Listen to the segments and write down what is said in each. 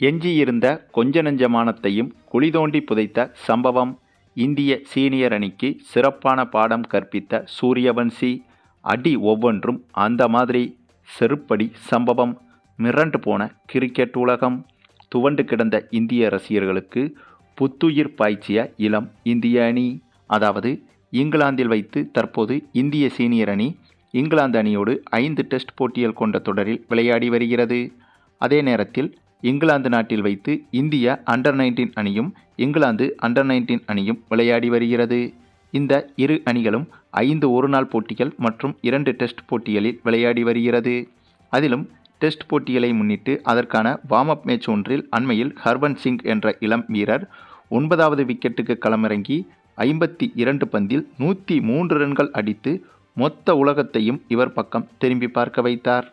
எஞ்சியிருந்த கொஞ்ச நெஞ்சமானத்தையும் குழி தோண்டி புதைத்த சம்பவம் இந்திய சீனியர் அணிக்கு சிறப்பான பாடம் கற்பித்த சூரியவன்சி. அடி ஒவ்வொன்றும் அந்த மாதிரி செருப்படி சம்பவம். மிரண்டு போன கிரிக்கெட் உலகம். துவண்டு கிடந்த இந்திய ரசிகர்களுக்கு புத்துயிர் பாய்ச்சிய இளம் இந்திய அணி. அதாவது இங்கிலாந்தில் வைத்து தற்போது இந்திய சீனியர் அணி இங்கிலாந்து அணியோடு ஐந்து டெஸ்ட் போட்டிகள் கொண்ட தொடரில் விளையாடி வருகிறது. அதே நேரத்தில் இங்கிலாந்து நாட்டில் வைத்து இந்திய அண்டர் நைன்டீன் அணியும் இங்கிலாந்து அண்டர் நைன்டீன் அணியும் விளையாடி வருகிறது. இந்த இரு அணிகளும் ஐந்து ஒருநாள் போட்டிகள் மற்றும் இரண்டு டெஸ்ட் போட்டிகளில் விளையாடி வருகிறது. அதிலும் டெஸ்ட் போட்டிகளை முன்னிட்டு அதற்கான வார்ம் அப் மேட்ச் ஒன்றில் அண்மையில் ஹர்பன் சிங் என்ற இளம் வீரர் ஒன்பதாவது விக்கெட்டுக்கு களமிறங்கி ஐம்பத்தி இரண்டு பந்தில் நூற்றி மூன்று ரன்கள் அடித்து மொத்த உலகத்தையும் இவர் பக்கம் திரும்பி பார்க்க வைத்தார்.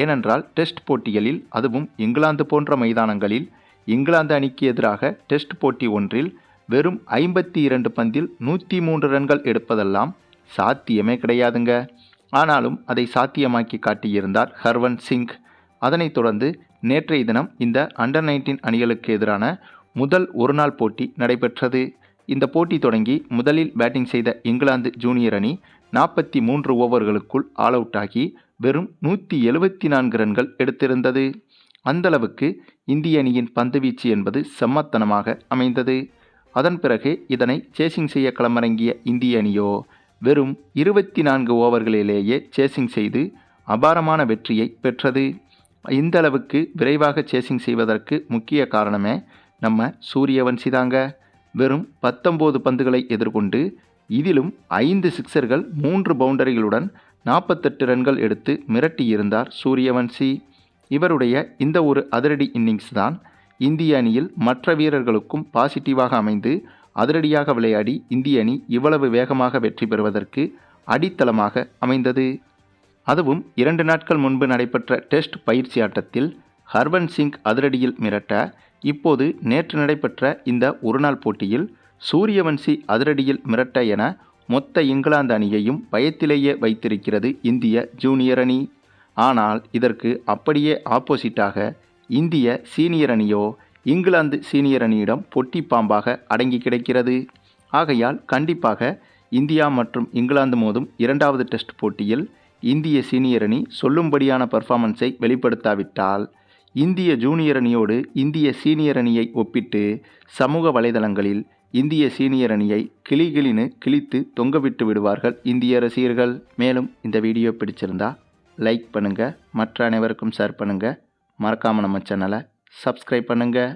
ஏனென்றால் டெஸ்ட் போட்டிகளில் அதுவும் இங்கிலாந்து போன்ற மைதானங்களில் இங்கிலாந்து அணிக்கு எதிராக டெஸ்ட் போட்டி ஒன்றில் வெறும் ஐம்பத்தி இரண்டு பந்தில் நூற்றி மூன்று ரன்கள் எடுப்பதெல்லாம் சாத்தியமே கிடையாதுங்க. ஆனாலும் அதை சாத்தியமாக்கி காட்டியிருந்தார் ஹர்வன் சிங். அதனைத் தொடர்ந்து நேற்றைய தினம் இந்த அண்டர் நைன்டீன் அணிகளுக்கு எதிரான முதல் ஒருநாள் போட்டி நடைபெற்றது. இந்த போட்டி தொடங்கி முதலில் பேட்டிங் செய்த இங்கிலாந்து ஜூனியர் அணி நாற்பத்தி மூன்று ஓவர்களுக்குள் ஆல் அவுட் ஆகி வெறும் நூற்றி எழுபத்தி நான்கு ரன்கள் எடுத்திருந்தது. அந்தளவுக்கு இந்திய அணியின் பந்துவீச்சு என்பது செம்மத்தனமாக அமைந்தது. அதன் பிறகு இதனை சேசிங் செய்ய களமிறங்கிய இந்திய அணியோ வெறும் இருபத்தி நான்கு ஓவர்களிலேயே சேசிங் செய்து அபாரமான வெற்றியை பெற்றது. இந்த அளவுக்கு விரைவாக சேசிங் செய்வதற்கு முக்கிய காரணமே நம்ம சூரியவன்சி தாங்க வெறும் பத்தொம்போது பந்துகளை எதிர்கொண்டு இதிலும் ஐந்து சிக்சர்கள் மூன்று பவுண்டரிகளுடன் நாற்பத்தெட்டு ரன்கள் எடுத்து மிரட்டியிருந்தார் சூரியவன்சி இவருடைய இந்த ஒரு அதிரடி இன்னிங்ஸ் தான் இந்திய அணியில் மற்ற வீரர்களுக்கும் பாசிட்டிவாக அமைந்து அதிரடியாக விளையாடி இந்திய அணி இவ்வளவு வேகமாக வெற்றி பெறுவதற்கு அடித்தளமாக அமைந்தது. அதுவும் இரண்டு நாட்கள் முன்பு நடைபெற்ற டெஸ்ட் பயிற்சி ஆட்டத்தில் ஹர்பன் சிங் அதிரடியில் மிரட்ட இப்போது நேற்று நடைபெற்ற இந்த ஒருநாள் போட்டியில் சூரியவன்சி அதிரடியில் மிரட்ட என மொத்த இங்கிலாந்து அணியையும் பயத்திலேயே வைத்திருக்கிறது இந்திய ஜூனியர் அணி. ஆனால் இதற்கு அப்படியே ஆப்போசிட்டாக இந்திய சீனியர் அணியோ இங்கிலாந்து சீனியர் அணியிடம் பொட்டி பாம்பாக அடங்கி கிடக்கிறது. ஆகையால் கண்டிப்பாக இந்தியா மற்றும் இங்கிலாந்து மோதும் இரண்டாவது டெஸ்ட் போட்டியில் இந்திய சீனியர் அணி சொல்லும்படியான பர்ஃபார்மன்ஸை வெளிப்படுத்தாவிட்டால் இந்திய ஜூனியர் அணியோடு இந்திய சீனியர் அணியை ஒப்பிட்டு சமூக வலைதளங்களில் இந்திய சீனியர் அணியை கிளிகிளின்னு கிழித்து தொங்கவிட்டு விடுவார்கள் இந்திய ரசிகர்கள். மேலும் இந்த வீடியோ பிடிச்சிருந்தா லைக் பண்ணுங்கள் மற்ற அனைவருக்கும் ஷேர் பண்ணுங்கள் மறக்காமல் நம்ம சேனலை சப்ஸ்கிரைப் பண்ணுங்கள்